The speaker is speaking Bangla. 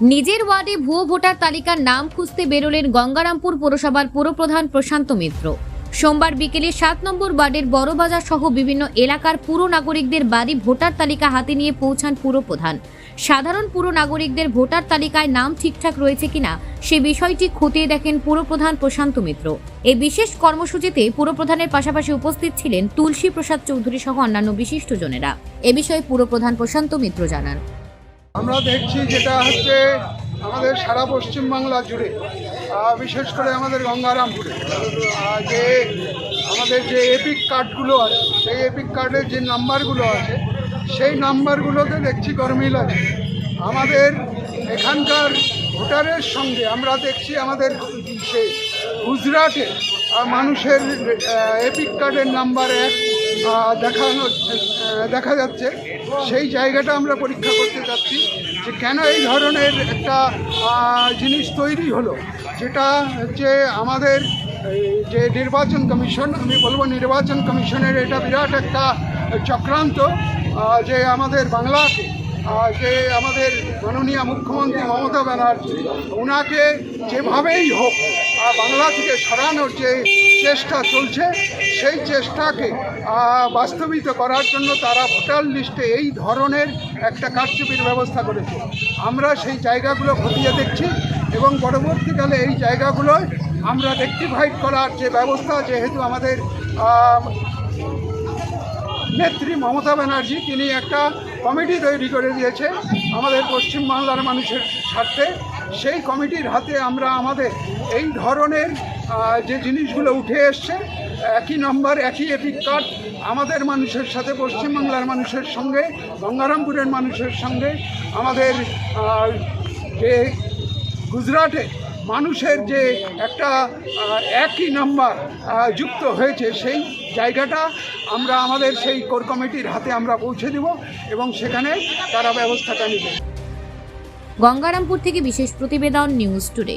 নিজের ওয়ার্ডে ভুয়ো ভোটার তালিকার নাম খুঁজতে বেরোলেন গঙ্গারামপুর পুরসভার পুরপ্রধান প্রশান্ত মিত্র। সোমবার বিকেলে সাত নম্বর ওয়ার্ডের বড়বাজার সহ বিভিন্ন এলাকার পুর নাগরিকদের বাড়ি ভোটার তালিকা হাতে নিয়ে পৌঁছান পুরপ্রধান। সাধারণ পুর নাগরিকদের ভোটার তালিকায় নাম ঠিকঠাক রয়েছে কিনা সে বিষয়টি খতিয়ে দেখেন পুরপ্রধান প্রশান্ত মিত্র। এই বিশেষ কর্মসূচিতে পুরপ্রধানের পাশাপাশি উপস্থিত ছিলেন তুলসী প্রসাদ চৌধুরী সহ অন্যান্য বিশিষ্টজনেরা এ বিষয়ে পুরপ্রধান প্রশান্ত মিত্র জানান। আমরা দেখছি যেটা হচ্ছে আমাদের সারা পশ্চিমবাংলা জুড়ে বিশেষ করে আমাদের গঙ্গারামপুরে যে আমাদের যে এপিক কার্ডগুলো আছে, সেই এপিক কার্ডের যে নাম্বারগুলো আছে, সেই নাম্বারগুলোতে দেখছি গরমিল আছে আমাদের এখানকার ভোটারের সঙ্গে আমরা দেখছি আমাদের সেই গুজরাটে মানুষের এপিক কার্ডের নাম্বার এক দেখানো দেখা যাচ্ছে। সেই জায়গাটা আমরা পরীক্ষা করতে যাচ্ছি যে কেন এই ধরনের একটা জিনিস তৈরি হলো। যেটা হচ্ছে আমাদের যে নির্বাচন কমিশন, আমি বলব নির্বাচন কমিশনের এটা বিরাট একটা চক্রান্ত যে আমাদের বাংলাকে যে আমাদের মাননীয় মুখ্যমন্ত্রী মমতা ব্যানার্জি ওনাকে যেভাবেই হোক বাংলা থেকে সরানোর যে চেষ্টা চলছে, সেই চেষ্টাকে বাস্তবিত করার জন্য তারা ভোটার লিস্টে এই ধরনের একটা কারচুপির ব্যবস্থা করেছে। আমরা সেই জায়গাগুলো খতিয়ে দেখছি এবং পরবর্তীকালে এই জায়গাগুলোয় আমরা রেক্টিফাইড করার যে ব্যবস্থা, যেহেতু আমাদের নেত্রী মমতা ব্যানার্জি, তিনি একটা কমিটি তৈরি করে দিয়েছে আমাদের পশ্চিমবাংলার মানুষের স্বার্থে। সেই কমিটির হাতে আমরা আমাদের এই ধরনের যে জিনিসগুলো উঠে এসছে, একই নম্বর, একই এপিক কার্ড আমাদের মানুষের সাথে, পশ্চিমবাংলার মানুষের সঙ্গে, গঙ্গারামপুরের মানুষের সঙ্গে, আমাদের যে গুজরাটে মানুষের যে একটা একই নাম্বার যুক্ত হয়েছে সেই জায়গাটা আমরা আমাদের সেই কোর কমিটির হাতে আমরা পৌঁছে দেব এবং সেখানে তারা ব্যবস্থাটা নেবে। গঙ্গারামপুর থেকে বিশেষ প্রতিবেদন নিউজ টুডে।